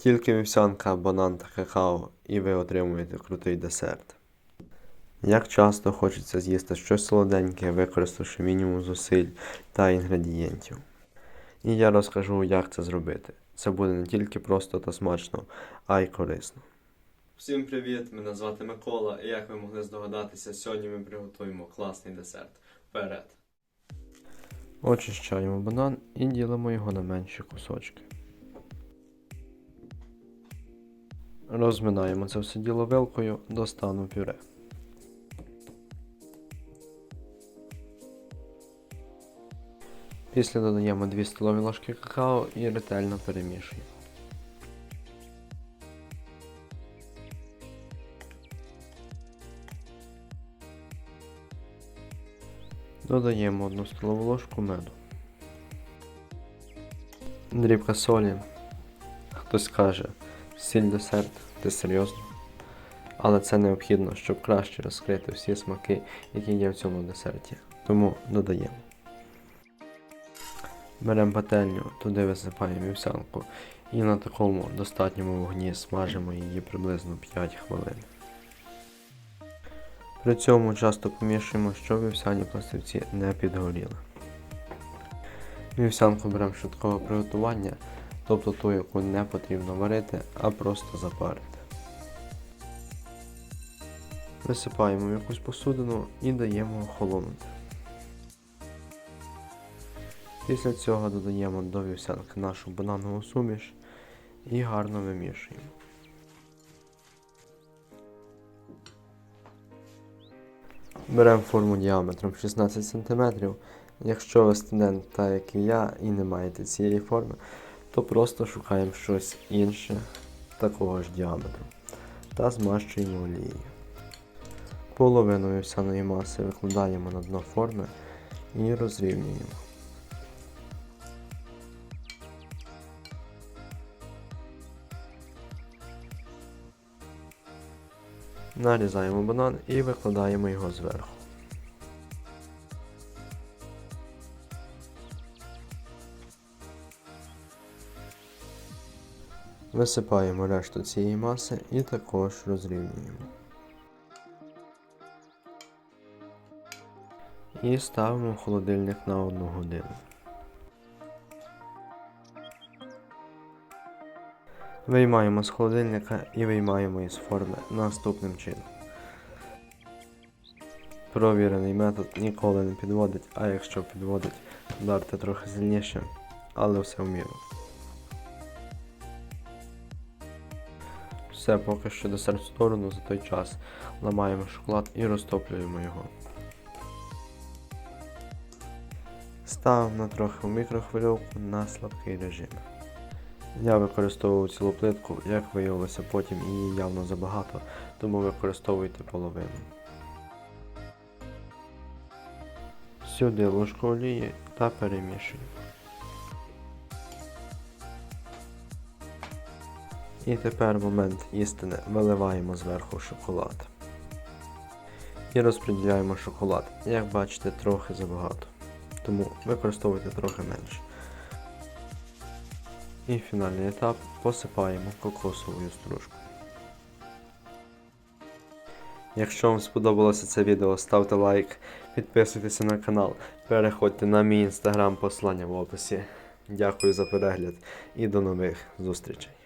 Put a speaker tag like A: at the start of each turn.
A: Тільки вівсянка, банан та какао, і ви отримуєте крутий десерт. Як часто хочеться з'їсти щось солоденьке, використавши мінімум зусиль та інгредієнтів. І я розкажу, як це зробити. Це буде не тільки просто та смачно, а й корисно. Всім привіт! Мене звати Микола, і як ви могли здогадатися, сьогодні ми приготуємо класний десерт. Вперед! Очищаємо банан і ділимо його на менші кусочки. Розминаємо це все діло вилкою до стану пюре. Після додаємо 2 столові ложки какао і ретельно перемішуємо. Додаємо 1 столову ложку меду. Дрібка солі. Хтось каже, сіль десерт, ти серйозно? Але це необхідно, щоб краще розкрити всі смаки, які є в цьому десерті. Тому додаємо. Беремо пательню, туди висипаємо вівсянку і на такому достатньому вогні смажимо її приблизно 5 хвилин. При цьому часто помішуємо, щоб вівсяні пластивці не підгоріли. Вівсянку беремо швидкого приготування, тобто ту, яку не потрібно варити, а просто запарити. Висипаємо в якусь посудину і даємо охолонути. Після цього додаємо до вівсянки нашу бананову суміш і гарно вимішуємо. Беремо форму діаметром 16 см. Якщо ви студент, так як і я, і не маєте цієї форми, то просто шукаємо щось інше такого ж діаметру та змащуємо олією. Половину вівсяної маси викладаємо на дно форми і розрівнюємо. Нарізаємо банан і викладаємо його зверху. Висипаємо решту цієї маси і також розрівнюємо. І ставимо в холодильник на 1 годину. Виймаємо з холодильника і виймаємо із форми наступним чином. Провірений метод ніколи не підводить, а якщо підводить, вдарте трохи сильніше, але все в міру. Все, поки що десерт в сторону, за той час ламаємо шоколад і розтоплюємо його. Ставимо на трохи в мікрохвильовку на слабкий режим. Я використовував цілу плитку, як виявилося потім її явно забагато, тому використовуйте половину. Сюди ложку олії та перемішуємо. І тепер момент істини виливаємо зверху шоколад. І розподіляємо шоколад. Як бачите, трохи забагато. Тому використовуйте трохи менше. І фінальний етап посипаємо кокосовою стружкою. Якщо вам сподобалося це відео, ставте лайк, підписуйтесь на канал, переходьте на мій інстаграм, посилання в описі. Дякую за перегляд і до нових зустрічей.